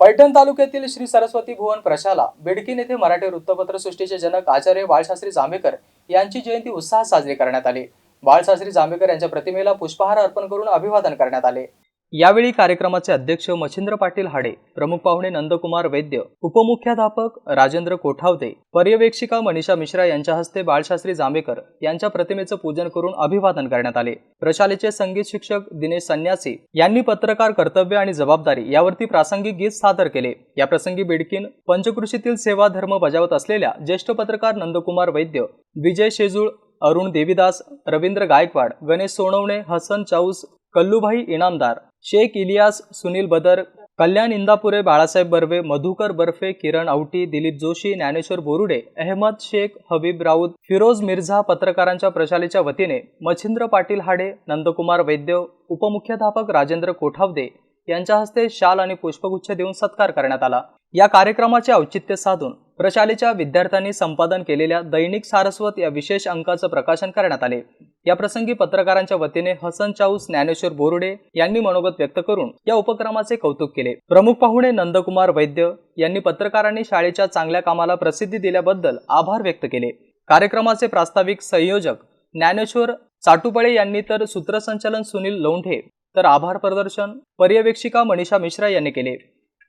पैठण तालुक्यातील श्री सरस्वती भुवन प्रशाला बेडकीन येथे मराठी वृत्तपत्र सृष्टीचे जनक आचार्य बाळशास्त्री जांभेकर यांची जयंती उत्साहात साजरी करण्यात आली. बाळशास्त्री जांभेकर यांच्या प्रतिमेला पुष्पहार अर्पण करून अभिवादन करण्यात आले. यावेळी कार्यक्रमाचे अध्यक्ष मच्छिंद्र पाटील हाडे प्रमुख पाहुणे नंदकुमार वैद्य उपमुख्याध्यापक राजेंद्र कोठावते पर्यवेक्षिका मनीषा मिश्रा यांच्या हस्ते बाळशास्त्री जांभेकर यांच्या प्रतिमेचं पूजन करून अभिवादन करण्यात आले. प्रशालेचे संगीत शिक्षक दिनेश संन्यासी यांनी पत्रकार कर्तव्य आणि जबाबदारी यावरती प्रासंगिक गीत सादर केले. या प्रसंगी बिडकीन पंचकृषीतील सेवा धर्म बजावत असलेल्या ज्येष्ठ पत्रकार नंदकुमार वैद्य विजय शेजूळ अरुण देवीदास रवींद्र गायकवाड गणेश सोनवणे हसन चाऊस कल्लूभाई इनामदार शेख इलियास सुनील बदर कल्याण इंदापुरे बाळासाहेब बर्वे मधुकर बर्फे किरण आवटी दिलीप जोशी ज्ञानेश्वर बोरुडे अहमद शेख हबीब राऊत फिरोज मिर्झा पत्रकारांच्या प्रशालेच्या वतीने मच्छिंद्र पाटील हाडे नंदकुमार वैद्य उपमुख्याध्यापक राजेंद्र कोठावदे यांच्या हस्ते शाल आणि पुष्पगुच्छ देऊन सत्कार करण्यात आला. या कार्यक्रमाचे औचित्य साधून प्रशालेच्या विद्यार्थ्यांनी संपादन केलेल्या दैनिक सारस्वत या विशेष अंकाचं प्रकाशन करण्यात आले. या प्रसंगी पत्रकारांच्या वतीने हसन चाऊस ज्ञानेश्वर बोरुडे यांनी मनोगत व्यक्त करून या उपक्रमाचे कौतुक केले. प्रमुख पाहुणे नंदकुमार वैद्य यांनी पत्रकारांनी शाळेच्या चांगल्या कामाला प्रसिद्धी दिल्याबद्दल आभार व्यक्त केले. कार्यक्रमाचे प्रास्ताविक संयोजक ज्ञानेश्वर चाटुपळे यांनी तर सूत्रसंचालन सुनील लोंढे तर आभार प्रदर्शन पर्यवेक्षिका मनीषा मिश्रा यांनी केले.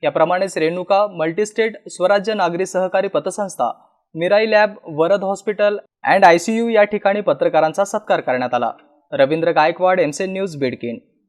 याप्रमाणेच Renuka multi-state Swarajya Nagari Sahakari Patsanstha Mirai lab Varad hospital and I C U या ठिकाणी पत्रकारांचा सत्कार करण्यात आला. Ravindra Gaikwad MCN news Bidkin.